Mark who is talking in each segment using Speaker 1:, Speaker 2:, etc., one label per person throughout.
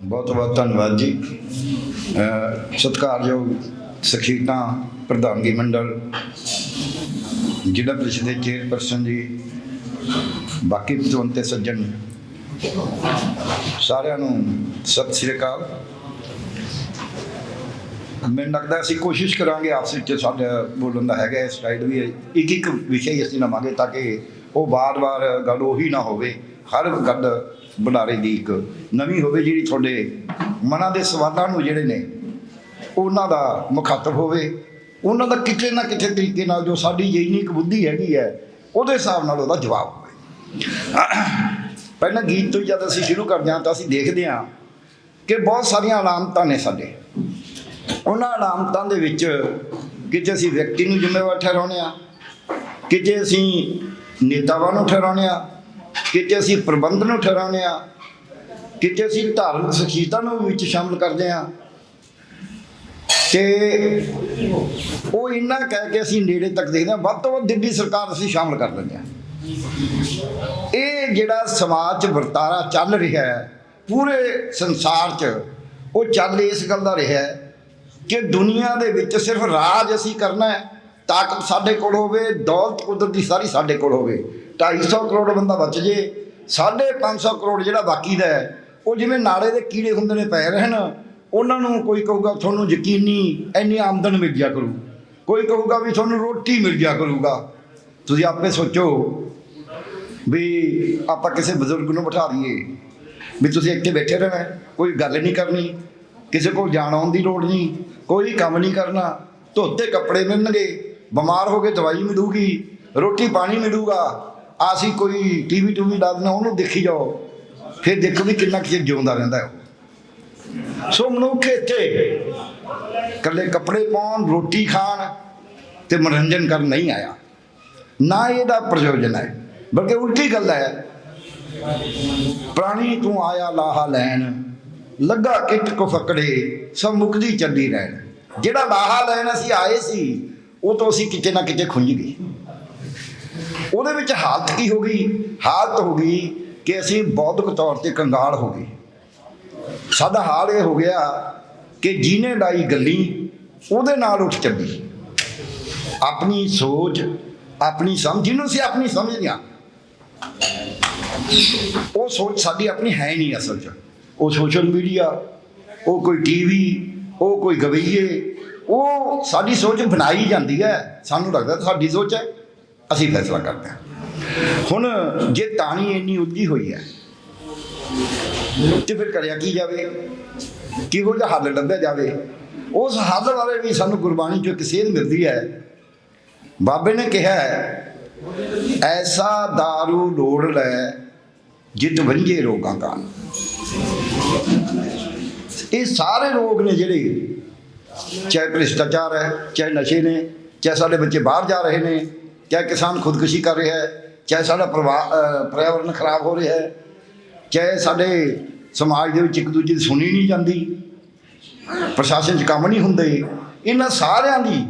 Speaker 1: ਬਹੁਤ ਬਹੁਤ ਧੰਨਵਾਦ ਜੀ। ਸਤਿਕਾਰਯੋਗ ਸਖੀਤਾਂ ਪ੍ਰਧਾਨਗੀ ਮੰਡਲ, ਜ਼ਿਲ੍ਹਾ ਪ੍ਰੀਸ਼ਦ ਦੇ ਚੇਅਰਪਰਸਨ ਜੀ, ਬਾਕੀ ਪਤਵੰਤੇ ਸੱਜਣ, ਸਾਰਿਆਂ ਨੂੰ ਸਤਿ ਸ੍ਰੀ ਅਕਾਲ। ਮੈਨੂੰ ਲੱਗਦਾ ਅਸੀਂ ਕੋਸ਼ਿਸ਼ ਕਰਾਂਗੇ ਆਪਸ ਵਿੱਚ ਸਾਡਾ ਬੋਲਣ ਦਾ ਹੈਗਾ, ਇਸ ਸਾਈਡ ਵੀ ਇੱਕ ਇੱਕ ਵਿਸ਼ੇ ਹੀ ਅਸੀਂ ਲਵਾਂਗੇ ਤਾਂ ਕਿ ਉਹ ਵਾਰ-ਵਾਰ ਗੱਲ ਉਹੀ ਨਾ ਹੋਵੇ, ਹਰ ਗੱਲ ਬੁਲਾਰੇ ਦੀ ਇੱਕ ਨਵੀਂ ਹੋਵੇ ਜਿਹੜੀ ਤੁਹਾਡੇ ਮਨਾਂ ਦੇ ਸਵਾਲਾਂ ਨੂੰ ਜਿਹੜੇ ਨੇ ਉਹਨਾਂ ਦਾ ਮੁਖਾਤਬ ਹੋਵੇ, ਉਹਨਾਂ ਦਾ ਕਿਤੇ ਨਾ ਕਿਤੇ ਤਰੀਕੇ ਨਾਲ ਜੋ ਸਾਡੀ ਜਿੰਨੀ ਬੁੱਧੀ ਹੈਗੀ ਹੈ, ਉਹਦੇ ਹਿਸਾਬ ਨਾਲ ਉਹਦਾ ਜਵਾਬ ਹੋਵੇ। ਪਹਿਲਾਂ ਗੀਤ ਤੋਂ ਜਦ ਅਸੀਂ ਸ਼ੁਰੂ ਕਰਦੇ ਹਾਂ ਤਾਂ ਅਸੀਂ ਦੇਖਦੇ ਹਾਂ ਕਿ ਬਹੁਤ ਸਾਰੀਆਂ ਅਲਾਮਤਾਂ ਨੇ ਸਾਡੇ। ਉਹਨਾਂ ਅਲਾਮਤਾਂ ਦੇ ਵਿੱਚ ਕਿਤੇ ਅਸੀਂ ਵਿਅਕਤੀ ਨੂੰ ਜ਼ਿੰਮੇਵਾਰ ਠਹਿਰਾਉਂਦੇ ਆ ਕਿਤੇ ਅਸੀਂ ਨੇਤਾਵਾਂ ਨੂੰ ਠਹਿਰਾਉਂਦੇ ਆ ਕਿਤੇ ਅਸੀਂ ਪ੍ਰਬੰਧ ਨੂੰ ਠਹਿਰਾਉਂਦੇ ਆ ਕਿਤੇ ਅਸੀਂ ਧਾਰਮਿਕ ਸ਼ਖਸੀਅਤਾਂ ਨੂੰ ਵਿੱਚ ਸ਼ਾਮਲ ਕਰਦੇ ਆ ਤੇ ਉਹ ਇੰਨਾ ਕਹਿ ਕੇ ਅਸੀਂ ਨੇੜੇ ਤੱਕ ਦੇਖਦੇ ਆ ਵੱਧ ਤੋਂ ਵੱਧ ਦਿੱਲੀ ਸਰਕਾਰ ਅਸੀਂ ਸ਼ਾਮਲ ਕਰ ਲੈਂਦੇ ਆ ਇਹ ਜਿਹੜਾ ਸਮਾਜ 'ਚ ਵਰਤਾਰਾ ਚੱਲ ਰਿਹਾ ਹੈ, ਪੂਰੇ ਸੰਸਾਰ 'ਚ, ਉਹ ਚੱਲ ਇਸ ਗੱਲ ਦਾ ਰਿਹਾ ਹੈ ਕਿ ਦੁਨੀਆ ਦੇ ਵਿੱਚ ਸਿਰਫ ਰਾਜ ਅਸੀਂ ਕਰਨਾ ਹੈ, ਤਾਕਤ ਸਾਡੇ ਕੋਲ ਹੋਵੇ, ਦੌਲਤ ਕੁਦਰਤ ਦੀ ਸਾਰੀ ਸਾਡੇ ਕੋਲ ਹੋਵੇ। 250 ਕਰੋੜ ਬੰਦਾ ਬਚ ਜੇ 550 ਕਰੋੜ ਜਿਹੜਾ ਬਾਕੀ ਦਾ ਹੈ, ਉਹ ਜਿਵੇਂ ਨਾਲੇ ਦੇ ਕੀੜੇ ਹੁੰਦੇ ਨੇ ਪੈ ਰਹਿਣ ਉਹਨਾਂ ਨੂੰ ਕੋਈ ਕਹੂਗਾ ਤੁਹਾਨੂੰ ਯਕੀਨੀ ਇੰਨੀ ਆਮਦਨ ਮਿਲ ਜਾ ਕਰੂ। ਕੋਈ ਕਹੂਗਾ ਵੀ ਤੁਹਾਨੂੰ ਰੋਟੀ ਮਿਲ ਜਾ ਕਰੂਗਾ। ਤੁਸੀਂ ਆਪੇ ਸੋਚੋ ਵੀ ਆਪਾਂ ਕਿਸੇ ਬਜ਼ੁਰਗ ਨੂੰ ਬਿਠਾ ਦਈਏ, ਵੀ ਤੁਸੀਂ ਇੱਥੇ ਬੈਠੇ ਰਹਿਣਾ, ਕੋਈ ਗੱਲ ਨਹੀਂ ਕਰਨੀ, ਕਿਸੇ ਕੋਲ ਜਾਣ ਆਉਣ ਦੀ ਲੋੜ ਨਹੀਂ, ਕੋਈ ਕੰਮ ਨਹੀਂ ਕਰਨਾ, ਧੋਤੇ ਕੱਪੜੇ ਮਿਲਣਗੇ, ਬਿਮਾਰ ਹੋ ਕੇ ਦਵਾਈ ਮਿਲੂਗੀ, ਰੋਟੀ ਪਾਣੀ ਮਿਲੂਗਾ ਅਸੀਂ ਕੋਈ ਟੀਵੀ ਟੂਵੀ ਲਾ ਦੇਣਾ ਉਹਨੂੰ ਦੇਖੀ ਜਾਓ। ਫਿਰ ਦੇਖੋ ਵੀ ਕਿੰਨਾ ਕੁ ਜਿਉਂਦਾ ਰਹਿੰਦਾ ਉਹ। ਸੋ ਮਨੁੱਖ ਇੱਥੇ ਇਕੱਲੇ ਕੱਪੜੇ ਪਾਉਣ, ਰੋਟੀ ਖਾਣ ਤੇ ਮਨੋਰੰਜਨ ਕਰਨ ਨਹੀਂ ਆਇਆ। ਨਾ ਇਹਦਾ ਪ੍ਰਯੋਜਨ ਹੈ, ਬਲਕਿ ਉਲਟੀ ਗੱਲ ਹੈ, ਪ੍ਰਾਣੀ ਤੂੰ ਆਇਆ ਲਾਹਾ ਲੈਣ, ਲੱਗਾ ਕਿਟ ਕੋ ਫਕੜੇ, ਸਭ ਮੁਕਦੀ ਚੱਲੀ ਰਹਿਣ। ਜਿਹੜਾ ਲਾਹਾ ਲੈਣ ਅਸੀਂ ਆਏ ਸੀ, ਉਹ ਤੋਂ ਅਸੀਂ ਕਿਤੇ ਨਾ ਕਿਤੇ ਖੁੰਝ ਗਏ। ਉਹਦੇ ਵਿੱਚ ਹਾਲਤ ਕੀ ਹੋ ਗਈ? ਹਾਲਤ ਹੋ ਗਈ ਕਿ ਅਸੀਂ ਬੌਧਿਕ ਤੌਰ ਤੇ ਕੰਗਾਲ ਹੋ ਗਏ। ਸਾਡਾ ਹਾਲ ਇਹ ਹੋ ਗਿਆ ਕਿ ਜਿਹਨੇ ਲਾਈ ਗੱਲੀ ਉਹਦੇ ਨਾਲ ਉੱਠ ਚੱਲੀ। ਆਪਣੀ ਸੋਚ, ਆਪਣੀ ਸਮਝ, ਜਿਹਨੂੰ ਅਸੀਂ ਆਪਣੀ ਸਮਝਦੇ ਹਾਂ ਉਹ ਸੋਚ ਸਾਡੀ ਆਪਣੀ ਹੈ ਨਹੀਂ ਅਸਲ 'ਚ। ਉਹ ਸੋਸ਼ਲ ਮੀਡੀਆ, ਉਹ ਕੋਈ ਟੀਵੀ, ਉਹ ਕੋਈ ਗਵਈਏ, ਉਹ ਸਾਡੀ ਸੋਚ ਬਣਾਈ ਜਾਂਦੀ ਹੈ। ਸਾਨੂੰ ਲੱਗਦਾ ਸਾਡੀ ਸੋਚ ਹੈ। ਅਸੀਂ ਫੈਸਲਾ ਕਰਦੇ ਹਾਂ। ਹੁਣ ਜੇ ਤਾਣੀ ਇੰਨੀ ਉਲਝੀ ਹੋਈ ਹੈ, ਤੇ ਫਿਰ ਕਰਿਆ ਕੀ ਜਾਵੇ? ਕਿਹੋ ਜਿਹਾ ਹੱਲ ਲੱਭਿਆ ਜਾਵੇ? ਉਸ ਹੱਲ ਬਾਰੇ ਵੀ ਸਾਨੂੰ ਗੁਰਬਾਣੀ ਚੋਂ ਇੱਕ ਸੇਧ ਮਿਲਦੀ ਹੈ। ਬਾਬੇ ਨੇ ਕਿਹਾ ਐਸਾ दारू ਲੋੜ ਲੈ ਜਿਤ ਵੰਜੇ ਰੋਗਾਂ ਕਾਨ ਇਹ ਸਾਰੇ ਰੋਗ ਨੇ ਜਿਹੜੇ, ਚਾਹੇ ਭ੍ਰਿਸ਼ਟਾਚਾਰ ਹੈ, ਚਾਹੇ ਨਸ਼ੇ ਨੇ, ਚਾਹੇ ਸਾਡੇ ਬੱਚੇ ਬਾਹਰ ਜਾ ਰਹੇ ਨੇ ਚਾਹੇ ਕਿਸਾਨ ਖੁਦਕੁਸ਼ੀ ਕਰ ਰਿਹਾ ਹੈ? ਚਾਹੇ ਸਾਡਾ ਪਰਿਵਾ- ਪਰਿਆਵਰਨ ਖਰਾਬ ਹੋ ਰਿਹਾ ਹੈ, ਚਾਹੇ ਸਾਡੇ ਸਮਾਜ ਦੇ ਵਿੱਚ ਇੱਕ ਦੂਜੇ ਦੀ ਸੁਣੀ ਨਹੀਂ ਜਾਂਦੀ, ਪ੍ਰਸ਼ਾਸਨ 'ਚ ਕੰਮ ਨਹੀਂ ਹੁੰਦੇ, ਇਹਨਾਂ ਸਾਰਿਆਂ ਦੀ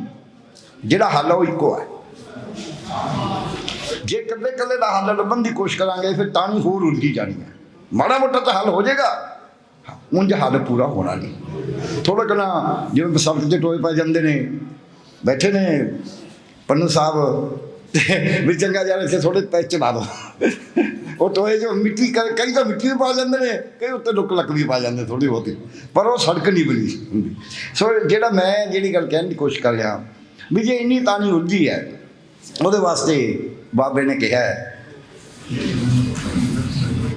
Speaker 1: ਜਿਹੜਾ ਹੱਲ ਆ ਉਹ ਇੱਕੋ ਹੈ ਜੇ ਇਕੱਲੇ ਇਕੱਲੇ ਦਾ ਹੱਲ ਲੱਭਣ ਦੀ ਕੋਸ਼ਿਸ਼ ਕਰਾਂਗੇ, ਫਿਰ ਤਾਂ ਹੀ ਹੋਰ ਉਲਝੀ ਜਾਣੀ ਹੈ। ਮਾੜਾ ਮੋਟਾ ਤਾਂ ਹੱਲ ਹੋ ਜਾਏਗਾ। ਉਂਝ ਹੱਲ ਪੂਰਾ ਹੋਣਾ ਨਹੀਂ। ਥੋੜਾ ਕਨਾ ਜਿਵੇਂ ਬਸੰਤ ਦੇ ਟੋਏ ਪੈ ਜਾਂਦੇ ਨੇ, ਬੈਠੇ ਨੇ ਪੰਨੂ ਸਾਹਿਬ ਵੀ ਚੰਗਾ ਯਾਰ ਇੱਥੇ ਥੋੜੇ ਪੈਚ ਚਲਾ ਦੋ। ਉਹ ਟੋਏ ਜੋ ਮਿੱਟੀ ਕਰ- ਕਈ ਤਾਂ ਮਿੱਟੀ ਵੀ ਪਾ ਜਾਂਦੇ ਨੇ, ਕਈ ਉੱਤੇ ਲੁੱਕ ਲੱਕ ਵੀ ਪਾ ਜਾਂਦੇ ਥੋੜੀ ਬਹੁਤੀ। ਪਰ ਉਹ ਸੜਕ ਨਹੀਂ ਬਣੀ ਹੁੰਦੀ। ਸੋ ਜਿਹੜਾ ਮੈਂ ਜਿਹੜੀ ਗੱਲ ਕਹਿਣ ਦੀ ਕੋਸ਼ਿਸ਼ ਕਰ ਰਿਹਾ, ਵੀ ਜੇ ਇੰਨੀ ਤਾਣੀ ਉਲਝੀ ਹੈ, ਉਹਦੇ ਵਾਸਤੇ ਬਾਬੇ ਨੇ ਕਿਹਾ ਹੈ,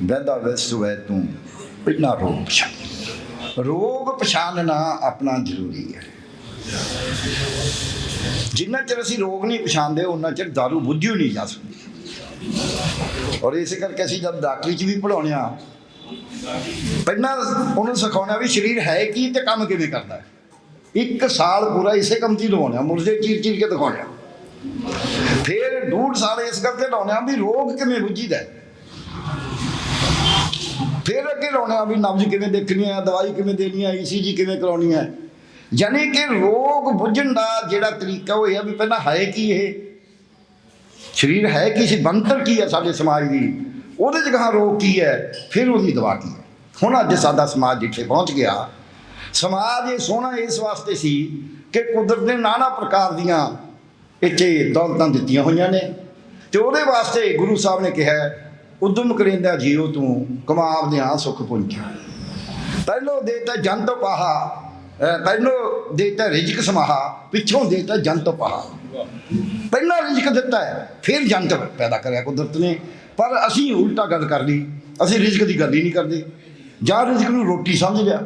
Speaker 1: ਵੈਦਾ ਵੈਸੂ ਹੈ ਤੂੰ ਬਿਨਾ ਰੋਗ ਪਛਾਣ ਰੋਗ ਪਛਾਣਨਾ ਆਪਣਾ ਜ਼ਰੂਰੀ ਹੈ। ਜਿੰਨਾ ਚਿਰ ਅਸੀਂ ਰੋਗ ਨਹੀਂ ਪਛਾਣਦੇ ਉਹਨਾਂ ਚਿਰ ਦਾਰੂ ਬੁੱਝੀ ਨਹੀਂ ਜਾ ਸਕਦੀ। ਔਰ ਇਸੇ ਕਰਕੇ ਅਸੀਂ ਜਦ ਡਾਕਟਰੀ ਚ ਵੀ ਪੜਾਉਣੇ ਆ ਪਹਿਲਾਂ ਉਹਨੂੰ ਸਿਖਾਉਣਾ ਵੀ ਸਰੀਰ ਹੈ ਕੀ ਤੇ ਕੰਮ ਕਿਵੇਂ ਕਰਦਾ ਹੈ। ਇੱਕ ਸਾਲ ਪੂਰਾ ਇਸੇ ਕੰਮ 'ਚ ਹੀ ਲਵਾਉਣਾ ਮੁਰਦੇ ਚੀਰ ਚੀਰ ਕੇ ਦਿਖਾਉਣਾ ਫਿਰ ਡੂਢ ਸਾਲ ਇਸ ਗੱਲ ਤੇ ਲਾਉਣਾ ਵੀ ਰੋਗ ਕਿਵੇਂ ਬੁੱਝੀਦਾ ਹੈ। ਫਿਰ ਅੱਗੇ ਲਾਉਣੇ ਆ ਵੀ ਨਬਜ਼ ਕਿਵੇਂ ਦੇਖਣੀ ਹੈ, ਦਵਾਈ ਕਿਵੇਂ ਦੇਣੀ ਹੈ ਈਸੀਜੀ ਕਿਵੇਂ ਕਰਾਉਣੀ ਹੈ। ਯਾਨੀ ਕਿ ਰੋਗ ਬੁੱਝਣ ਦਾ ਜਿਹੜਾ ਤਰੀਕਾ ਉਹ ਇਹ ਆ ਵੀ ਪਹਿਲਾਂ ਹੈ ਕੀ ਇਹ? ਸਰੀਰ ਹੈ ਕੀ ਸੀ? ਬੰਤਰ ਕੀ ਹੈ ਸਾਡੇ ਸਮਾਜ ਦੀ? ਉਹਦੇ ਜਗ੍ਹਾ ਰੋਗ ਕੀ ਹੈ? ਫਿਰ ਉਹਦੀ ਦਵਾ ਕੀ ਹੈ? ਹੁਣ ਅੱਜ ਸਾਡਾ ਸਮਾਜ ਜਿੱਥੇ ਪਹੁੰਚ ਗਿਆ, ਸਮਾਜ ਇਹ ਸੋਹਣਾ ਇਸ ਵਾਸਤੇ ਸੀ ਕਿ ਕੁਦਰਤ ਨੇ ਨਾਨਾ ਪ੍ਰਕਾਰ ਦੀਆਂ ਇੱਥੇ ਦੌਲਤਾਂ ਦਿੱਤੀਆਂ ਹੋਈਆਂ ਨੇ। ਤੇ ਉਹਦੇ ਵਾਸਤੇ ਗੁਰੂ ਸਾਹਿਬ ਨੇ ਕਿਹਾ, ਉਦਮ ਕਰਿੰਦਾ ਜੀਓ ਤੂੰ, ਕਮਾਵਦਿਆਂ ਸੁਖ ਪੁੰਜ ਪਹਿਲੋ ਦੇਤਾ ਜੰਤ ਪਾਹਾ ਅਹ ਪਹਿਲੋ ਦੇਤਾ ਰਿਜਕ ਸਮਾਹਾ, ਪਿੱਛੋਂ ਦੇਤਾ ਜੰਤ ਪਹਾ ਪਹਿਲਾਂ ਰਿਜਕ ਦਿੱਤਾ ਹੈ, ਫਿਰ ਜੰਤ ਪੈਦਾ ਕਰਿਆ ਕੁਦਰਤ ਨੇ। ਪਰ ਅਸੀਂ ਉਲਟਾ ਗੱਲ ਕਰ ਲਈ, ਅਸੀਂ ਰਿਜਕ ਦੀ ਗੱਲ ਹੀ ਨਹੀਂ ਕਰਦੇ। ਜਾਂ ਰਿਜਕ ਨੂੰ ਰੋਟੀ ਸਮਝ ਲਿਆ।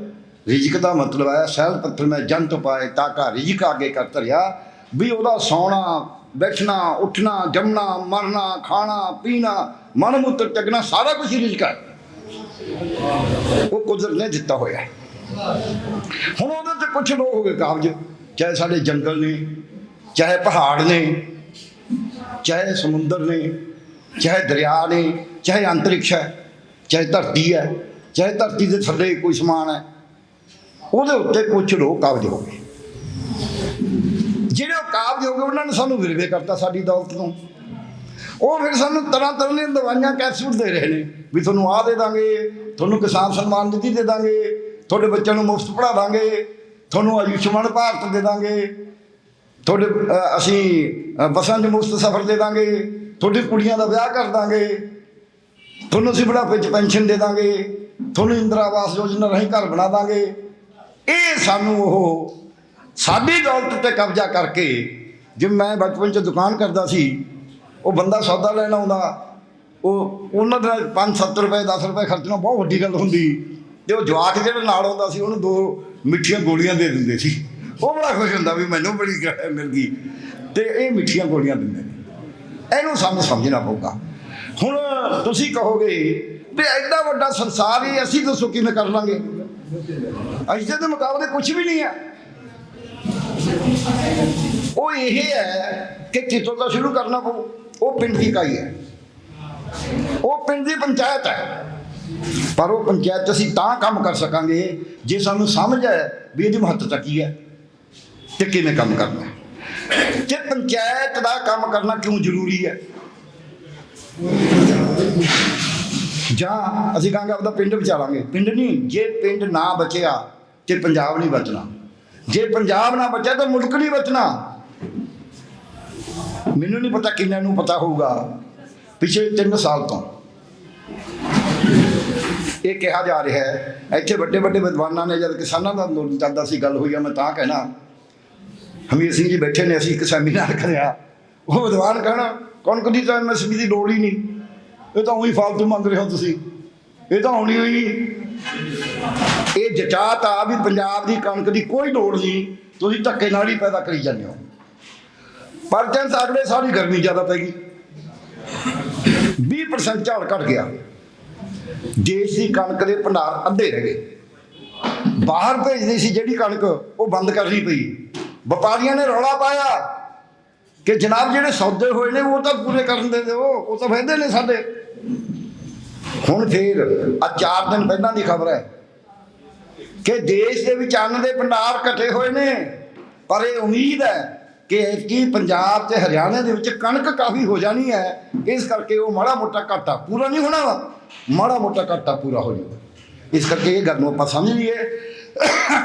Speaker 1: ਰਿਜਕ ਦਾ ਮਤਲਬ ਹੈ ਸੈਲ ਪੱਥਰ ਮੈਂ ਜੰਤ ਪਾਏ ਤਾਂ ਕਾ ਰਿਜਕ ਆਗੇ ਕਰ ਧਰਿਆ। ਵੀ ਉਹਦਾ ਸੌਣਾ, ਬੈਠਣਾ, ਉੱਠਣਾ, ਜੰਮਣਾ, ਮਰਨਾ, ਖਾਣਾ, ਪੀਣਾ, ਮਨ ਮੁੱਤਰ ਤੱਕਣਾ ਸਾਰਾ ਕੁਝ ਹੀ ਰਿਜਕ ਹੈ। ਉਹ ਕੁਦਰਤ ਨੇ ਦਿੱਤਾ ਹੋਇਆ ਹੈ। ਹੁਣ ਉਹਦੇ ਤੇ ਕੁਝ ਲੋਕ ਹੋ ਗਏ ਕਾਬਜ, ਚਾਹੇ ਸਾਡੇ ਜੰਗਲ ਨੇ, ਚਾਹੇ ਪਹਾੜ ਨੇ, ਚਾਹੇ ਸਮੁੰਦਰ ਨੇ, ਚਾਹੇ ਦਰਿਆ ਨੇ, ਚਾਹੇ ਅੰਤਰਿਕਸ਼ ਹੈ, ਚਾਹੇ ਧਰਤੀ ਹੈ, ਚਾਹੇ ਧਰਤੀ ਦੇ ਥੱਲੇ ਕੋਈ ਸਮਾਨ ਹੈ, ਉਹਦੇ ਉੱਤੇ ਕੁਝ ਲੋਕ ਕਾਬਜ ਹੋ ਗਏ ਜਿਹੜੇ ਉਹ ਕਾਬਜ ਹੋ ਗਏ ਉਹਨਾਂ ਨੇ ਸਾਨੂੰ ਵਿਰਵੇ ਕਰਤਾ ਸਾਡੀ ਦੌਲਤ ਤੋਂ। ਉਹ ਫਿਰ ਸਾਨੂੰ ਤਰ੍ਹਾਂ ਤਰ੍ਹਾਂ ਦੀਆਂ ਦਵਾਈਆਂ ਕੈਪਸੂਲ ਦੇ ਰਹੇ ਨੇ, ਵੀ ਤੁਹਾਨੂੰ ਆਹ ਦੇ ਦਾਂਗੇ, ਤੁਹਾਨੂੰ ਕਿਸਾਨ ਸਨਮਾਨ ਨਿਧੀ ਦੇ ਦਾਂਗੇ ਤੁਹਾਡੇ ਬੱਚਿਆਂ ਨੂੰ ਮੁਫਤ ਪੜ੍ਹਾ ਦਾਂਗੇ, ਤੁਹਾਨੂੰ ਆਯੁਸ਼ਮਾਨ ਭਾਰਤ ਦੇ ਦਾਂਗੇ, ਤੁਹਾਡੇ ਅਸੀਂ ਬੱਸਾਂ 'ਚ ਮੁਫਤ ਸਫ਼ਰ ਦੇ ਦਾਂਗੇ, ਤੁਹਾਡੀ ਕੁੜੀਆਂ ਦਾ ਵਿਆਹ ਕਰ ਦਾਂਗੇ, ਤੁਹਾਨੂੰ ਅਸੀਂ ਬੁਢਾਪੇ 'ਚ ਪੈਨਸ਼ਨ ਦੇ ਦਾਂਗੇ, ਤੁਹਾਨੂੰ ਇੰਦਰਾ ਆਵਾਸ ਯੋਜਨਾ ਰਾਹੀਂ ਘਰ ਬਣਾ ਦਾਂਗੇ। ਇਹ ਸਾਨੂੰ ਉਹ ਸਾਡੀ ਦੌਲਤ ਤੇ ਕਬਜ਼ਾ ਕਰਕੇ, ਜਿਵੇਂ ਮੈਂ ਬਚਪਨ 'ਚ ਦੁਕਾਨ ਕਰਦਾ ਸੀ, ਉਹ ਬੰਦਾ ਸੌਦਾ ਲੈਣ ਆਉਂਦਾ, ਉਹ, ਉਹਨਾਂ ਦਾ 5-7 ਰੁਪਏ 10 ਰੁਪਏ ਖਰਚਣਾ ਬਹੁਤ ਵੱਡੀ ਗੱਲ ਹੁੰਦੀ। ਤੇ ਉਹ ਜਵਾਕ ਜਿਹੜਾ ਨਾਲ ਆਉਂਦਾ ਸੀ, ਉਹਨੂੰ ਦੋ ਮਿੱਠੀਆਂ ਗੋਲੀਆਂ ਦੇ ਦਿੰਦੇ ਸੀ। ਉਹ ਬੜਾ ਖੁਸ਼ ਹੁੰਦਾ ਵੀ ਮੈਨੂੰ ਬੜੀ ਮਿਲ ਗਈ। ਤੇ ਇਹ ਮਿੱਠੀਆਂ ਗੋਲੀਆਂ ਦਿੰਦੇ ਨੇ। ਇਹਨੂੰ ਸਾਨੂੰ ਸਮਝਣਾ ਪਊਗਾ। ਹੁਣ ਤੁਸੀਂ ਕਹੋਗੇ ਵੀ ਐਡਾ ਵੱਡਾ ਸੰਸਾਰ ਹੀ ਅਸੀਂ ਦੱਸੋ ਕਿਵੇਂ ਕਰ ਲਾਂਗੇ? ਅਸੀਂ ਦੇ ਮੁਕਾਬਲੇ ਕੁਝ ਵੀ ਨਹੀਂ ਹੈ ਉਹ ਇਹ ਹੈ ਕਿ ਕਿਤੋਂ ਦਾ ਸ਼ੁਰੂ ਕਰਨਾ ਪਊ। ਉਹ ਪਿੰਡ ਦੀ ਇਕਾਈ ਹੈ। ਉਹ ਪਿੰਡ ਦੀ ਪੰਚਾਇਤ ਹੈ। ਪਰ ਉਹ ਪੰਚਾਇਤ ਅਸੀਂ ਤਾਂ ਕੰਮ ਕਰ ਸਕਾਂਗੇ ਜੇ ਸਾਨੂੰ ਸਮਝ ਹੈ ਵੀ ਇਹਦੀ ਮਹੱਤਤਾ ਕੀ ਹੈ ਤੇ ਕਿਵੇਂ ਕੰਮ ਕਰਨਾ ਹੈ। ਪੰਚਾਇਤ ਦਾ ਕੰਮ ਕਰਨਾ ਕਿਉਂ ਜ਼ਰੂਰੀ ਹੈ? ਜਾਂ ਅਸੀਂ ਕਹਾਂਗੇ ਆਪਦਾ ਪਿੰਡ ਬਚਾਵਾਂਗੇ ਪਿੰਡ ਨਹੀਂ, ਜੇ ਪਿੰਡ ਨਾ ਬਚਿਆ ਤੇ ਪੰਜਾਬ ਨਹੀਂ ਬਚਣਾ। ਜੇ ਪੰਜਾਬ ਨਾ ਬਚਿਆ ਤਾਂ ਮੁਲਕ ਨਹੀਂ ਬਚਣਾ। ਮੈਨੂੰ ਨਹੀਂ ਪਤਾ ਕਿੰਨਾਂ ਨੂੰ ਪਤਾ ਹੋਊਗਾ, ਪਿਛਲੇ 3 ਸਾਲ ਤੋਂ। ਇਹ ਕਿਹਾ ਜਾ ਰਿਹਾ ਹੈ, ਇੱਥੇ ਵੱਡੇ ਵੱਡੇ ਵਿਦਵਾਨਾਂ ਨੇ ਜਦ ਕਿਸਾਨਾਂ ਦਾ ਅੰਦੋਲਨ ਚੱਲਦਾ ਸੀ, ਗੱਲ ਹੋਈ ਆ, ਮੈਂ ਤਾਂ ਕਹਿਣਾ, ਹਮੀਰ ਸਿੰਘ ਜੀ ਬੈਠੇ ਨੇ, ਅਸੀਂ ਇੱਕ ਸੈਮੀਨਾਰ ਕਰਿਆ, ਉਹ ਵਿਦਵਾਨ ਕਹਿਣਾ ਕਣਕ ਦੀ ਤਾਂ ਐਮਐਸਪੀ ਦੀ ਲੋੜ ਹੀ ਨਹੀਂ? ਇਹ ਤਾਂ ਉਹੀ ਫਾਲਤੂ ਮੰਗ ਰਹੇ ਹੋ ਤੁਸੀਂ। ਇਹ ਤਾਂ ਹੋਣੀ ਹੋਈ ਨਹੀਂ। ਇਹ ਜਚਾਤ ਆ ਵੀ ਪੰਜਾਬ ਦੀ ਕਣਕ ਦੀ ਕੋਈ ਲੋੜ ਨਹੀਂ, ਤੁਸੀਂ ਧੱਕੇ ਨਾਲ ਹੀ ਪੈਦਾ ਕਰੀ ਜਾਂਦੇ ਹੋ। ਪਰ ਜਨ ਅਗਲੇ ਸਾਲ ਹੀ ਗਰਮੀ ਜ਼ਿਆਦਾ ਪੈ ਗਈ। 20% ਝਾੜ ਘਟ ਗਿਆ। ਦੇਸ਼ ਦੀ ਕਣਕ ਦੇ ਭੰਡਾਰ ਅੱਧੇ ਰਹਿ ਗਏ। ਬਾਹਰ ਭੇਜਦੀ ਸੀ ਜਿਹੜੀ ਕਣਕ, ਉਹ ਬੰਦ ਕਰਨੀ ਪਈ। ਵਪਾਰੀਆਂ ਨੇ ਰੌਲਾ ਪਾਇਆ ਕਿ ਜਨਾਬ ਜਿਹੜੇ ਸੌਦੇ ਹੋਏ ਨੇ, ਉਹ ਤਾਂ ਪੂਰੇ ਕਰਨ ਦੇ ਦਿਓ, ਉਹ ਤਾਂ ਫਾਇਦੇ ਨੇ ਸਾਡੇ। ਹੁਣ ਫੇਰ ਆ ਚਾਰ ਦਿਨ ਪਹਿਲਾਂ ਦੀ ਖਬਰ ਹੈ ਕਿ ਦੇਸ਼ ਦੇ ਵਿੱਚ ਅੰਨ ਦੇ ਭੰਡਾਰ ਘਟੇ ਹੋਏ ਨੇ। ਪਰ ਇਹ ਉਮੀਦ ਹੈ ਕਿ ਕੀ ਪੰਜਾਬ ਤੇ ਹਰਿਆਣਾ ਦੇ ਵਿੱਚ ਕਣਕ ਕਾਫੀ ਹੋ ਜਾਣੀ ਹੈ। ਇਸ ਕਰਕੇ ਉਹ ਮਾੜਾ ਮੋਟਾ ਘਾਟਾ ਪੂਰਾ ਨਹੀਂ ਹੋਣਾ ਵਾ। ਮਾੜਾ ਮੋਟਾ ਘਾਟਾ ਪੂਰਾ ਹੋ ਜਾਊਗਾ ਇਸ ਕਰਕੇ ਇਹ ਗੱਲ ਨੂੰ ਆਪਾਂ ਸਮਝ ਲਈਏ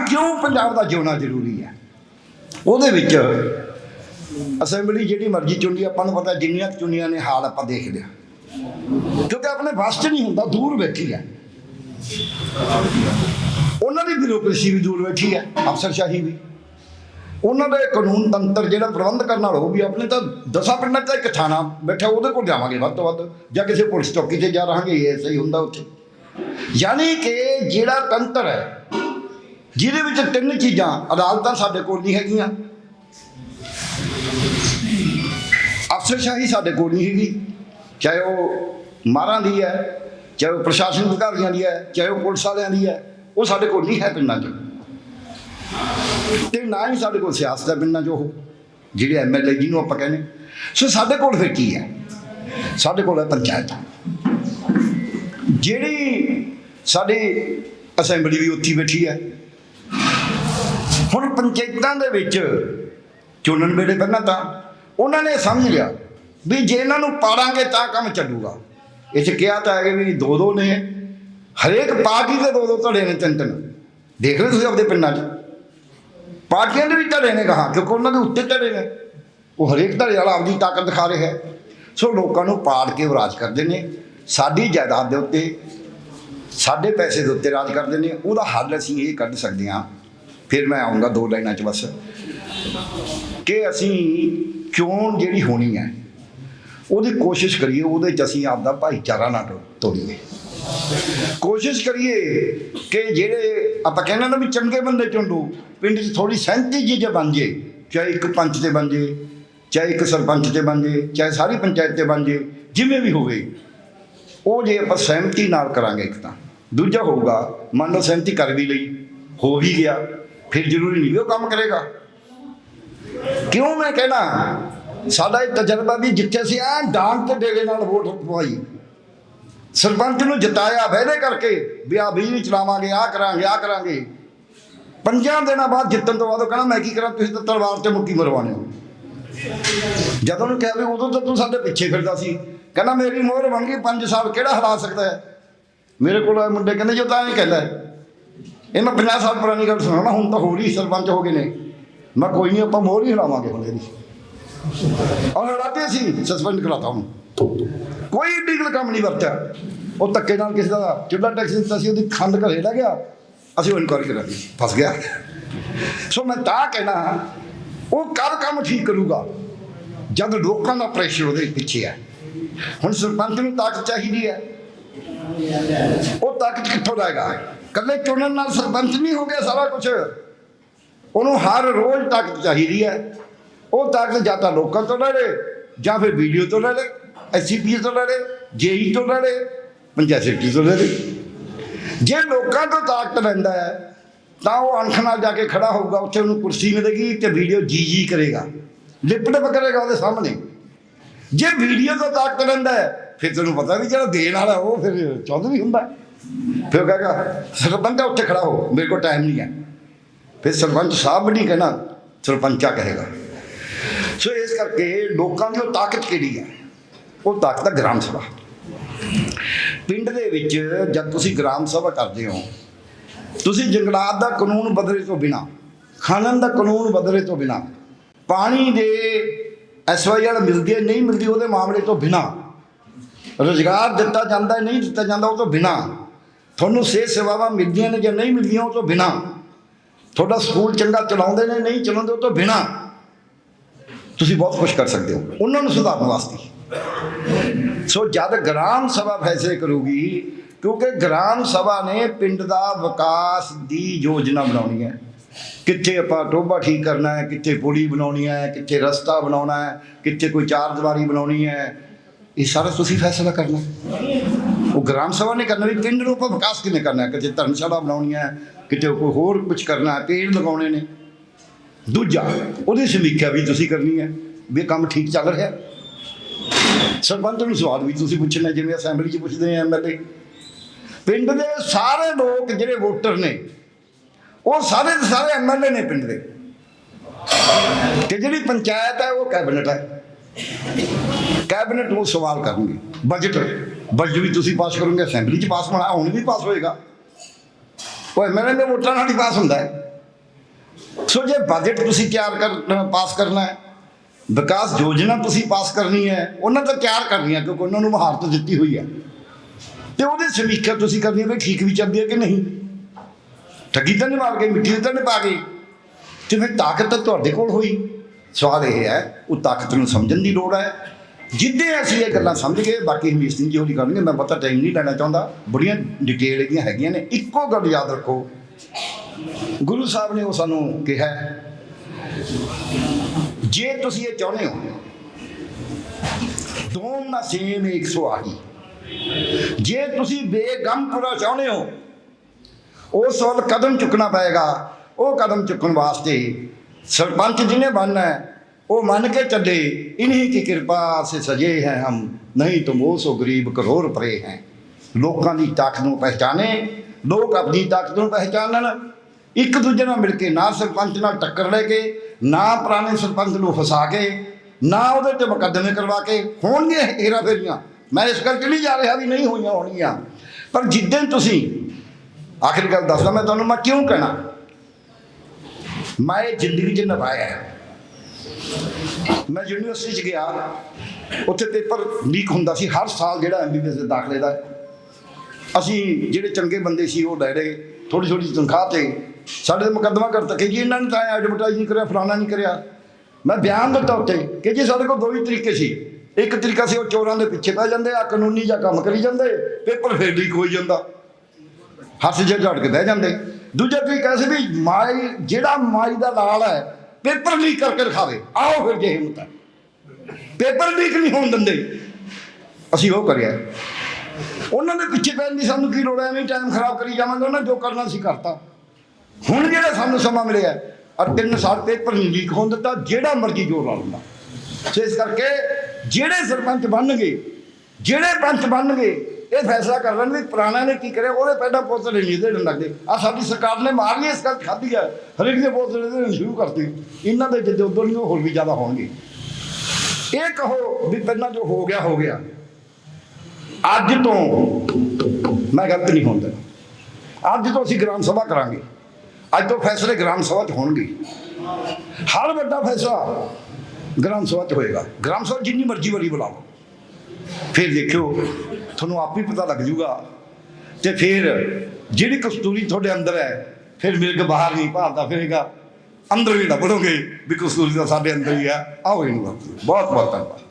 Speaker 1: ਕਿਉਂ ਪੰਜਾਬ ਦਾ ਜਿਉਣਾ ਜ਼ਰੂਰੀ ਹੈ? ਉਹਦੇ ਵਿੱਚ ਅਸੈਂਬਲੀ ਜਿਹੜੀ ਮਰਜ਼ੀ ਚੁਣੀ ਆਪਾਂ ਨੂੰ ਪਤਾ ਜਿੰਨੀਆਂ ਕੁ ਚੁਣੀਆਂ ਨੇ, ਹਾਲ ਆਪਾਂ ਦੇਖ ਲਿਆ। ਕਿਉਂਕਿ ਆਪਣੇ ਵਾਸਤੇ ਨਹੀਂ ਹੁੰਦਾ, ਦੂਰ ਬੈਠੀ ਹੈ। ਉਹਨਾਂ ਦੀ ਬਿਊਰੋਕ੍ਰੇਸੀ ਵੀ ਦੂਰ ਬੈਠੀ ਹੈ, ਅਫਸਰਸ਼ਾਹੀ ਵੀ। ਉਹਨਾਂ ਦਾ ਕਾਨੂੰਨ ਤੰਤਰ ਜਿਹੜਾ ਪ੍ਰਬੰਧ ਕਰਨ ਵਾਲਾ ਉਹ ਵੀ ਆਪਣੇ ਤਾਂ ਦਸਾਂ ਪਿੰਡਾਂ 'ਚ ਇੱਕ ਥਾਣਾ ਬੈਠਾ, ਉਹਦੇ ਕੋਲ ਜਾਵਾਂਗੇ ਵੱਧ ਤੋਂ ਵੱਧ, ਜਾਂ ਕਿਸੇ ਪੁਲਿਸ ਚੌਕੀ ਤੇ ਜਾ ਰਹਾਂਗੇ, ਇਹ ਸਹੀ ਹੁੰਦਾ ਉੱਥੇ। ਯਾਨੀ ਕਿ ਜਿਹੜਾ ਤੰਤਰ ਹੈ, ਜਿਹਦੇ ਵਿੱਚ ਤਿੰਨ ਚੀਜ਼ਾਂ ਅਦਾਲਤਾਂ ਸਾਡੇ ਕੋਲ ਨਹੀਂ ਹੈਗੀਆਂ। ਅਫਸਰਸ਼ਾਹੀ ਸਾਡੇ ਕੋਲ ਨਹੀਂ ਹੈਗੀ, ਚਾਹੇ ਉਹ ਮਾਰਾਂ ਦੀ ਹੈ, ਚਾਹੇ ਉਹ ਪ੍ਰਸ਼ਾਸਨ ਅਧਿਕਾਰੀਆਂ ਦੀ ਹੈ, ਚਾਹੇ ਉਹ ਪੁਲਿਸ ਵਾਲਿਆਂ ਦੀ ਹੈ, ਉਹ ਸਾਡੇ ਕੋਲ ਨਹੀਂ ਹੈ ਪਿੰਡਾਂ 'ਚ। ਤੇ ਨਾ ਹੀ ਸਾਡੇ ਕੋਲ ਸਿਆਸਤ ਹੈ ਪਿੰਡਾਂ 'ਚ ਉਹ ਜਿਹੜੇ ਐਮਐਲਏ ਜਿਹਨੂੰ ਆਪਾਂ ਕਹਿੰਦੇ ਸੋ ਸਾਡੇ ਕੋਲ ਫਿਰ ਕੀ ਹੈ? ਸਾਡੇ ਕੋਲ ਹੈ ਪੰਚਾਇਤ। ਜਿਹੜੀ ਸਾਡੀ ਅਸੈਂਬਲੀ ਵੀ ਉੱਥੇ ਬੈਠੀ ਹੈ। ਹੁਣ ਪੰਚਾਇਤਾਂ ਦੇ ਵਿੱਚ ਚੁਣਨ ਵੇਲੇ ਪਹਿਲਾਂ ਤਾਂ ਉਹਨਾਂ ਨੇ ਸਮਝ ਲਿਆ ਵੀ ਜੇ ਇਹਨਾਂ ਨੂੰ ਪਾੜਾਂਗੇ ਤਾਂ ਕੰਮ ਚੱਲੂਗਾ। ਇਹ 'ਚ ਕਿਹਾ ਤਾਂ ਹੈ ਕਿ ਵੀ ਦੋ ਦੋ ਨੇ। ਹਰੇਕ ਪਾਰਟੀ ਦੇ ਦੋ ਦੋ ਧੜੇ ਨੇ ਤਿੰਨ ਤਿੰਨ ਦੇਖ ਲਓ ਤੁਸੀਂ ਆਪਣੇ ਪਿੰਡਾਂ 'ਚ। ਪਾਰਟੀਆਂ ਦੇ ਵੀ ਧੜੇ ਨੇ ਕਹਾ ਕਿਉਂਕਿ ਉਹਨਾਂ ਦੇ ਉੱਤੇ ਧੜੇ ਨੇ। ਉਹ ਹਰੇਕ ਧੜੇ ਵਾਲਾ ਆਪਦੀ ਤਾਕਤ ਦਿਖਾ ਰਿਹਾ ਹੈ। ਸੋ ਲੋਕਾਂ ਨੂੰ ਪਾੜ ਕੇ ਉਹ ਰਾਜ ਕਰਦੇ ਨੇ। ਸਾਡੀ ਜਾਇਦਾਦ ਦੇ ਉੱਤੇ, ਸਾਡੇ ਪੈਸੇ ਦੇ ਉੱਤੇ ਰਾਜ ਕਰਦੇ ਨੇ। ਉਹਦਾ ਹੱਲ ਅਸੀਂ ਇਹ ਕੱਢ ਸਕਦੇ ਹਾਂ। ਫਿਰ ਮੈਂ ਆਉਂਗਾ ਦੋ ਲਾਈਨਾਂ 'ਚ ਬਸ। ਕਿ ਅਸੀਂ ਚੋਣ ਜਿਹੜੀ ਹੋਣੀ ਹੈ, ਉਹਦੀ ਕੋਸ਼ਿਸ਼ ਕਰੀਏ, ਉਹਦੇ 'ਚ ਅਸੀਂ ਆਪਦਾ ਭਾਈਚਾਰਾ ਨਾ ਤੋੜੀਏ। ਕੋਸ਼ਿਸ਼ ਕਰੀਏ ਕਿ ਜਿਹੜੇ ਆਪਾਂ ਕਹਿੰਦੇ ਨਾ ਵੀ ਚੰਗੇ ਬੰਦੇ ਚੁਣੋ, ਪਿੰਡ 'ਚ ਥੋੜੀ ਸਹਿਮਤੀ ਜੀ ਜੇ ਬਣ ਜੇ, ਚਾਹੇ ਇੱਕ ਪੰਚ ਤੇ ਬਣ ਜੇ, ਚਾਹੇ ਇੱਕ ਸਰਪੰਚ ਤੇ ਬਣ ਜੇ, ਚਾਹੇ ਸਾਰੀ ਪੰਚਾਇਤ ਤੇ ਬਣ ਜੇ, ਜਿਵੇਂ ਵੀ ਹੋਵੇ, ਉਹ ਜੇ ਆਪਾਂ ਸਹਿਮਤੀ ਨਾਲ ਕਰਾਂਗੇ ਇੱਕ ਤਾਂ। ਦੂਜਾ ਹੋਊਗਾ, ਮੰਨ ਲਓ ਸਹਿਮਤੀ ਕਰ ਵੀ ਲਈ, ਹੋ ਵੀ ਗਿਆ, ਫਿਰ ਜ਼ਰੂਰੀ ਨਹੀਂ ਵੀ ਉਹ ਕੰਮ ਕਰੇਗਾ। ਕਿਉਂ ਮੈਂ ਕਹਿਣਾ, ਸਾਡਾ ਇਹ ਤਜਰਬਾ ਵੀ ਜਿੱਥੇ ਅਸੀਂ ਐਂ ਡਾਂਗ ਤੇ ਡੇਰੇ ਨਾਲ ਵੋਟ ਪਵਾਈ ਸਰਪੰਚ ਨੂੰ ਜਿਤਾਇਆ ਵਾਅਦੇ ਕਰਕੇ ਵੀ ਆ ਬਿਜਲੀ ਚਲਾਵਾਂਗੇ ਆ ਕਰਾਂਗੇ ਆ ਕਰਾਂਗੇ। ਪੰਜਾਂ ਦਿਨਾਂ ਬਾਅਦ ਜਿੱਤਣ ਤੋਂ ਬਾਅਦ ਉਹ ਕਹਿੰਦਾ, ਮੈਂ ਕੀ ਕਰਾਂ? ਤੁਸੀਂ ਤਾਂ ਤਲਵਾਰ ਤੇ ਮੁੱਕੀ ਮਰਵਾਣੇ ਹੋ। ਜਦੋਂ ਉਹਨੂੰ ਕਿਹਾ ਵੀ ਉਦੋਂ ਤਾਂ ਤੂੰ ਸਾਡੇ ਪਿੱਛੇ ਫਿਰਦਾ ਸੀ। ਕਹਿੰਦਾ, ਮੇਰੀ ਮੋਹਰ ਬਣ ਗਈ, ਪੰਜ ਸਾਲ ਕਿਹੜਾ ਹਰਾ ਸਕਦਾ ਹੈ? ਮੇਰੇ ਕੋਲ ਮੁੰਡੇ ਕਹਿੰਦੇ, ਜੋ ਤਾਂ ਐਂ ਕਹਿੰਦਾ ਹੈ। ਇਹ ਮੈਂ 50 ਸਾਲ ਪੁਰਾਣੀ ਗੱਲ ਸੁਣਾਉਣਾ, ਹੁਣ ਤਾਂ ਹੋਰ ਹੀ ਸਰਪੰਚ ਹੋ ਗਏ ਨੇ। ਮੈਂ ਕੋਈ ਨਹੀਂ, ਆਪਾਂ ਮੋਹਰ ਹੀ ਹਰਾਵਾਂਗੇ ਹੁਣ ਇਹਦੀ। ਔਰ ਹਲਾਤੇ ਸੀ ਸਸਪੈਂਡ ਕਰਾਤਾ ਹੁਣ ਕੋਈ ਲੀਗਲ ਕੰਮ ਨਹੀਂ ਵਰਤਿਆ। ਉਹ ਧੱਕੇ ਨਾਲ ਕਿਸੇ ਦਾ ਚੁੱਲਾ ਟੈਕਸ ਦਿੱਤਾ ਸੀ, ਉਹਦੀ ਖੰਡ ਘਰੇ ਲੈ ਗਿਆ। ਅਸੀਂ ਉਹ ਇਨਕੁਆਰੀ ਕਰਾਂਗੇ ਫਸ ਗਿਆ। ਸੋ ਮੈਂ ਤਾਂ ਕਹਿਣਾ, ਉਹ ਕਦ ਕੰਮ ਠੀਕ ਕਰੂਗਾ? ਜਦ ਲੋਕਾਂ ਦਾ ਪ੍ਰੈਸ਼ਰ ਉਹਦੇ ਪਿੱਛੇ ਹੈ। ਹੁਣ ਸਰਪੰਚ ਨੂੰ ਤਾਕਤ ਚਾਹੀਦੀ ਹੈ। ਉਹ ਤਾਕਤ ਕਿੱਥੋਂ ਲਾਏਗਾ? ਕੱਲੇ ਚੁਣਨ ਨਾਲ ਸਰਪੰਚ ਨਹੀਂ ਹੋ ਗਿਆ ਸਾਰਾ ਕੁਝ ਉਹਨੂੰ ਹਰ ਰੋਜ਼ ਤਾਕਤ ਚਾਹੀਦੀ ਹੈ। ਉਹ ਤਾਕਤ ਜਾਂ ਤਾਂ ਲੋਕਾਂ ਤੋਂ ਲੈ ਲੇ, ਜਾਂ ਫਿਰ ਵੀਡੀਓ ਤੋਂ ਲੈ ਲੇ। ਐਸਸੀਪੀ ਤੋਂ ਲੜੇ ਲੇ ਜੇਈ ਤੋਂ ਲੜੇ, ਪੰਚਾਇਤ ਸੈਕਟਰੀ ਤੋਂ ਲੈ ਲੇ ਜੇ ਲੋਕਾਂ ਤੋਂ ਤਾਕਤ ਲੈਂਦਾ ਹੈ, ਤਾਂ ਉਹ ਅਣਖ ਨਾਲ ਜਾ ਕੇ ਖੜਾ ਹੋਊਗਾ, ਉੱਥੇ ਉਹਨੂੰ ਕੁਰਸੀ ਮਿਲੇਗੀ ਤੇ ਵੀਡੀਓ ਜੀ ਜੀ ਕਰੇਗਾ। ਲਿਪਟ ਕਰੇਗਾ ਉਹਦੇ ਸਾਹਮਣੇ। ਜੇ ਵੀਡੀਓ ਤੋਂ ਤਾਕਤ ਲੈਂਦਾ ਹੈ, ਫਿਰ ਤੈਨੂੰ ਪਤਾ ਵੀ ਜਿਹੜਾ ਦੇਣ ਵਾਲਾ ਉਹ ਫਿਰ ਚੌਧਰੀ ਹੁੰਦਾ ਫਿਰ ਉਹ ਕਹੇਗਾ, ਸਰਪੰਚ ਉੱਥੇ ਖੜਾ ਹੋ, ਮੇਰੇ ਕੋਲ ਟਾਈਮ ਨਹੀਂ ਹੈ। ਫਿਰ ਸਰਪੰਚ ਸਾਹਿਬ ਨਹੀਂ ਕਹਿਣਾ, ਸਰਪੰਚਾ ਕਹੇਗਾ। ਸੋ ਇਸ ਕਰਕੇ ਲੋਕਾਂ ਦੀ ਉਹ ਤਾਕਤ ਕਿਹੜੀ ਹੈ? ਉਹ ਤਾਕਤ ਹੈ ਗ੍ਰਾਮ ਸਭਾ। ਪਿੰਡ ਦੇ ਵਿੱਚ ਜਦ ਤੁਸੀਂ ਗ੍ਰਾਮ ਸਭਾ ਕਰਦੇ ਹੋ, ਤੁਸੀਂ ਜੰਗਲਾਤ ਦਾ ਕਾਨੂੰਨ ਬਦਲੇ ਤੋਂ ਬਿਨਾ, ਖਾਨਨ ਦਾ ਕਾਨੂੰਨ ਬਦਲੇ ਤੋਂ ਬਿਨਾ, ਪਾਣੀ ਦੇ ਐਸਵਾਈਆਰ ਮਿਲਦੀ ਹੈ, ਨਹੀਂ ਮਿਲਦੀ ਉਹਦੇ ਮਾਮਲੇ ਤੋਂ ਬਿਨਾ, ਰੁਜ਼ਗਾਰ ਦਿੱਤਾ ਜਾਂਦਾ ਨਹੀਂ ਦਿੱਤਾ ਜਾਂਦਾ ਉਹ ਤੋਂ ਬਿਨਾ, ਤੁਹਾਨੂੰ ਸਿਹਤ ਸੇਵਾਵਾਂ ਮਿਲਦੀਆਂ ਨੇ ਜਾਂ ਨਹੀਂ ਮਿਲਦੀਆਂ ਉਹ ਤੋਂ ਬਿਨਾ, ਤੁਹਾਡਾ ਸਕੂਲ ਚੰਗਾ ਚਲਾਉਂਦੇ ਨੇ, ਨਹੀਂ ਚਲਾਉਂਦੇ ਉਹ ਤੋਂ ਬਿਨਾ, ਤੁਸੀਂ ਬਹੁਤ ਕੁਝ ਕਰ ਸਕਦੇ ਹੋ। ਉਹਨਾਂ ਨੂੰ ਸੁਧਾਰਨ ਵਾਸਤੇ। ਸੋ ਜਦ ਗ੍ਰਾਮ ਸਭਾ ਫੈਸਲੇ ਕਰੂਗੀ, ਕਿਉਂਕਿ ਗ੍ਰਾਮ ਸਭਾ ਨੇ ਪਿੰਡ ਦਾ ਵਿਕਾਸ ਦੀ ਯੋਜਨਾ ਬਣਾਉਣੀ ਹੈ। ਕਿੱਥੇ ਆਪਾਂ ਟੋਭਾ ਠੀਕ ਕਰਨਾ ਹੈ, ਕਿੱਥੇ ਪੁਲੀ ਬਣਾਉਣੀ ਹੈ, ਕਿੱਥੇ ਰਸਤਾ ਬਣਾਉਣਾ ਹੈ, ਕਿੱਥੇ ਕੋਈ ਚਾਰ ਦੀਵਾਰੀ ਬਣਾਉਣੀ ਹੈ, ਇਹ ਸਾਰਾ ਤੁਸੀਂ ਫੈਸਲਾ ਕਰਨਾ ਉਹ ਗ੍ਰਾਮ ਸਭਾ ਨੇ ਕਰਨਾ ਵੀ ਪਿੰਡ ਨੂੰ ਆਪਾਂ ਵਿਕਾਸ ਕਿਵੇਂ ਕਰਨਾ ਹੈ? ਕਿਤੇ ਧਰਮਸ਼ਾਲਾ ਬਣਾਉਣੀ ਹੈ, ਕਿਤੇ ਕੋਈ ਹੋਰ ਕੁਝ ਕਰਨਾ ਹੈ, ਪੇੜ ਲਗਾਉਣੇ ਨੇ। ਦੂਜਾ, ਉਹਦੀ ਸਮੀਖਿਆ ਵੀ ਤੁਸੀਂ ਕਰਨੀ ਹੈ, ਵੀ ਇਹ ਕੰਮ ਠੀਕ ਚੱਲ ਰਿਹਾ ਸਰਪੰਚ ਨੂੰ ਸਵਾਲ ਵੀ ਤੁਸੀਂ ਪੁੱਛਣਾ, ਜਿਵੇਂ ਅਸੈਂਬਲੀ 'ਚ ਪੁੱਛਦੇ ਆ ਐਮਐਲਏ ਪਿੰਡ ਦੇ ਸਾਰੇ ਲੋਕ ਜਿਹੜੇ ਵੋਟਰ ਨੇ, ਉਹ ਸਾਰੇ ਦੇ ਸਾਰੇ ਐਮਐਲਏ ਨੇ ਪਿੰਡ ਦੇ। ਤੇ ਜਿਹੜੀ ਪੰਚਾਇਤ ਹੈ, ਉਹ ਕੈਬਨਿਟ ਹੈ। ਕੈਬਨਿਟ ਨੂੰ ਸਵਾਲ ਕਰਨਗੇ। ਬਜਟ ਬਜਟ ਵੀ ਤੁਸੀਂ ਪਾਸ ਕਰੋਗੇ ਅਸੈਂਬਲੀ 'ਚ ਪਾਸ ਹੋਣਾ, ਹੁਣ ਵੀ ਪਾਸ ਹੋਏਗਾ। ਉਹ ਐਮਐਲਏ ਦੇ ਵੋਟਾਂ ਨਾਲ ਹੀ ਪਾਸ ਹੁੰਦਾ ਹੈ। ਸੋ ਜੇ ਬਜਟ ਤੁਸੀਂ ਤਿਆਰ ਕਰ ਪਾਸ ਕਰਨਾ ਹੈ ਵਿਕਾਸ ਯੋਜਨਾ ਤੁਸੀਂ ਪਾਸ ਕਰਨੀ ਹੈ, ਉਹਨਾਂ ਤਾਂ ਤਿਆਰ ਕਰਨੀ ਹੈ, ਕਿਉਂਕਿ ਉਹਨਾਂ ਨੂੰ ਮਹਾਰਤ ਦਿੱਤੀ ਹੋਈ ਹੈ। ਤੇ ਉਹਦੀ ਸਮੀਖਿਆ ਤੁਸੀਂ ਕਰਨੀ ਹੈ ਵੀ ਠੀਕ ਵੀ ਚੱਲਦੀ ਹੈ ਕਿ ਨਹੀਂ? ਠੱਗੀ ਤਾਂ ਨਹੀਂ ਮਾਰ ਗਈ ਮਿੱਟੀ ਤਾਂ ਨਹੀਂ ਪਾ ਗਈ ਤੇ ਫਿਰ ਤਾਕਤ ਤਾਂ ਤੁਹਾਡੇ ਕੋਲ ਹੋਈ। ਸਵਾਲ ਇਹ ਹੈ, ਉਹ ਤਾਕਤ ਨੂੰ ਸਮਝਣ ਦੀ ਲੋੜ ਹੈ। ਜਿੱਦੇ ਅਸੀਂ ਇਹ ਗੱਲਾਂ ਸਮਝ ਗਏ, ਬਾਕੀ ਹਮੀਰ ਸਿੰਘ ਜੀ ਹੋਲੀ ਕਰਨਗੇ ਮੈਂ ਪਤਾ ਟਾਈਮ ਨਹੀਂ ਲੈਣਾ ਚਾਹੁੰਦਾ। ਬੜੀਆਂ ਡਿਟੇਲ ਇਹਦੀਆਂ ਹੈਗੀਆਂ ਨੇ, ਇੱਕੋ ਗੱਲ ਯਾਦ ਰੱਖੋ। ਗੁਰੂ ਸਾਹਿਬ ਨੇ ਉਹ ਸਾਨੂੰ ਕਿਹਾ ਜੇ ਤੁਸੀਂ ਇਹ ਚਾਹੁੰਦੇ ਹੋ, ਦੋਨ ਨਾ ਸੇਮ 108 ਜੇ ਤੁਸੀਂ ਬੇਗਮ ਚਾਹੁੰਦੇ ਹੋ ਉਹ ਵੱਲ ਕਦਮ ਚੁੱਕਣਾ ਪਏਗਾ, ਉਹ ਕਦਮ ਚੁੱਕਣ ਵਾਸਤੇ ਸਰਪੰਚ ਜਿਹਨੇ ਬਣਨਾ ਹੈ, ਉਹ ਮੰਨ ਕੇ ਚੱਲੇ, ਇਨਹੀ ਕੀ ਕਿਰਪਾ ਸੇ ਸਜੇ ਹੈ ਹਮ, ਨਹੀਂ ਤੁਮ ਉਹ ਸੋ ਗਰੀਬ ਕਰੋੜ ਪਰੇ ਹੈ। ਲੋਕਾਂ ਦੀ ਤਾਕਤ ਨੂੰ ਪਹਿਚਾਨੇ, ਲੋਕ ਆਪਣੀ ਤਾਕਤ ਨੂੰ ਪਹਿਚਾਨਣ, ਇੱਕ ਦੂਜੇ ਨਾਲ ਮਿਲ ਕੇ ਨਾ ਸਰਪੰਚ ਨਾਲ ਟੱਕਰ ਲੈ ਕੇ ਨਾ ਪੁਰਾਣੇ ਸਰਪੰਚ ਨੂੰ ਫਸਾ ਕੇ, ਨਾ ਉਹਦੇ ਤੇ ਮੁਕੱਦਮੇ ਕਰਵਾ ਕੇ, ਹੋਣਗੀਆਂ ਹੇਰਾ ਫੇਰੀਆਂ। ਮੈਂ ਇਸ ਕਰਕੇ ਨਹੀਂ ਜਾ ਰਿਹਾ ਵੀ ਨਹੀਂ ਹੋਈਆਂ ਹੋਣਗੀਆਂ। ਪਰ ਜਿੱਦਣ ਤੁਸੀਂ ਆਖਰੀ ਗੱਲ ਦੱਸਦਾ, ਮੈਂ ਤੁਹਾਨੂੰ ਮੈਂ ਕਿਉਂ ਕਹਿਣਾ? ਮੈਂ ਇਹ ਜ਼ਿੰਦਗੀ 'ਚ ਨਿਭਾਇਆ ਮੈਂ ਯੂਨੀਵਰਸਿਟੀ 'ਚ ਗਿਆ। ਉੱਥੇ ਪੇਪਰ ਲੀਕ ਹੁੰਦਾ ਸੀ। ਹਰ ਸਾਲ ਜਿਹੜਾ ਐਮਬੀਬੀਐਸ ਦੇ ਦਾਖਲੇ ਦਾ ਅਸੀਂ ਜਿਹੜੇ ਚੰਗੇ ਬੰਦੇ ਸੀ, ਉਹ ਲੈ ਰਹੇ ਥੋੜੀ ਥੋੜੀ ਤਨਖਾਹ ਤੇ ਸਾਡੇ ਤੇ ਮੁਕੱਦਮਾ ਕਰਤਾ ਕਿ ਜੀ ਇਹਨਾਂ ਨੇ ਤਾਂ ਐਡਵਰਟਾਈਜ਼ ਨਹੀਂ ਕਰਿਆ, ਫਲਾਣਾ ਨਹੀਂ ਕਰਿਆ। ਮੈਂ ਬਿਆਨ ਦਿੱਤਾ ਉੱਥੇ ਕਿ ਜੀ ਸਾਡੇ ਕੋਲ ਦੋ ਹੀ ਤਰੀਕੇ ਸੀ। ਇੱਕ ਤਰੀਕਾ ਸੀ ਉਹ ਚੋਰਾਂ ਦੇ ਪਿੱਛੇ ਪੈ ਜਾਂਦੇ ਆ, ਕਾਨੂੰਨੀ ਜਾਂ ਕੰਮ ਕਰੀ ਜਾਂਦੇ, ਪੇਪਰ ਫੇਰ ਲੀਕ ਹੋਈ ਜਾਂਦਾ। ਹੱਥ ਜੇ ਝੜ ਕੇ ਬਹਿ ਜਾਂਦੇ। ਦੂਜਾ ਤਰੀਕਾ ਸੀ ਵੀ ਮਾਈ, ਜਿਹੜਾ ਮਾਈ ਦਾ ਲਾਲ ਹੈ, ਪੇਪਰ ਲੀਕ ਕਰਕੇ ਦਿਖਾਵੇ ਆਓ ਫਿਰ ਜੇ ਹਿੰਮਤ ਹੈ। ਪੇਪਰ ਲੀਕ ਨਹੀਂ ਹੋਣ ਦਿੰਦੇ। ਅਸੀਂ ਉਹ ਕਰਿਆ। ਉਹਨਾਂ ਦੇ ਪਿੱਛੇ ਪੈਣ ਦੀ ਸਾਨੂੰ ਕੀ ਲੋੜ ਹੈ? ਐਵੇਂ ਟਾਈਮ ਖਰਾਬ ਕਰੀ ਜਾਵਾਂਗੇ। ਉਹਨਾਂ ਜੋ ਕਰਨਾ ਸੀ ਕਰਤਾ। ਹੁਣ ਜਿਹੜਾ ਸਾਨੂੰ ਸਮਾਂ ਮਿਲਿਆ ਔਰ ਤਿੰਨ ਸਾਲ ਪੇਪਰ ਨਹੀਂ ਲੀਕ ਹੋਣ ਦਿੱਤਾ, ਜਿਹੜਾ ਮਰਜ਼ੀ ਜੋਰ ਲਾ ਲੈਂਦਾ। ਸੋ ਇਸ ਕਰਕੇ ਜਿਹੜੇ ਸਰਪੰਚ ਬਣਨਗੇ, ਜਿਹੜੇ ਪੰਚ ਬਣਨਗੇ, ਇਹ ਫੈਸਲਾ ਕਰ ਲੈਣ ਵੀ ਪੁਰਾਣਾ ਨੇ ਕੀ ਕਰਿਆ, ਉਹਦੇ ਪਹਿਲਾਂ ਪੋਤਲੇ ਨਹੀਂ ਦੇਣ ਲੱਗਦੇ ਆ ਸਾਡੀ ਸਰਕਾਰ ਨੇ ਮਾਰ ਲਈ, ਇਸ ਗੱਲ ਖਾਧੀ ਆ। ਹਰੇਕ ਦੇ ਪੋਤਲੇ ਦੇਣ ਸ਼ੁਰੂ ਕਰਤੀ। ਇਹਨਾਂ ਦੇ ਜਿੱਦੇ ਉਦੋਂ ਨਹੀਂ, ਉਹ ਹੋਰ ਵੀ ਜ਼ਿਆਦਾ ਹੋਣਗੇ। ਇਹ ਕਹੋ ਵੀ ਪਹਿਲਾਂ ਜੋ ਹੋ ਗਿਆ ਹੋ ਗਿਆ। ਅੱਜ ਤੋਂ ਮੈਂ ਗਲਤ ਨਹੀਂ ਹੁੰਦਾ। ਅੱਜ ਤੋਂ ਅਸੀਂ ਗ੍ਰਾਮ ਸਭਾ ਕਰਾਂਗੇ। ਅੱਜ ਤੋਂ ਫੈਸਲੇ ਗ੍ਰਾਮ ਸਭਾ 'ਚ ਹੋਣਗੇ। ਹਰ ਵੱਡਾ ਫੈਸਲਾ ਗ੍ਰਾਮ ਸਭਾ 'ਚ ਹੋਏਗਾ। ਗ੍ਰਾਮ ਸਭਾ ਜਿੰਨੀ ਮਰਜ਼ੀ ਵਾਰੀ ਬੁਲਾਓ। ਫਿਰ ਦੇਖਿਓ, ਤੁਹਾਨੂੰ ਆਪ ਹੀ ਪਤਾ ਲੱਗ ਜੂਗਾ ਤੇ ਫਿਰ ਜਿਹੜੀ ਕਸਤੂਰੀ ਤੁਹਾਡੇ ਅੰਦਰ ਹੈ, ਫਿਰ ਮਿਰਗ ਬਾਹਰ ਨਹੀਂ ਭਾਲਦਾ ਫਿਰੇਗਾ। ਅੰਦਰ ਵੀ ਨਾ ਪੜੋਗੇ ਵੀ ਕਸਤੂਰੀ ਤਾਂ ਸਾਡੇ ਅੰਦਰ ਹੀ ਆ ਆਓ ਇਹਨੂੰ ਬਹੁਤ ਬਹੁਤ ਧੰਨਵਾਦ।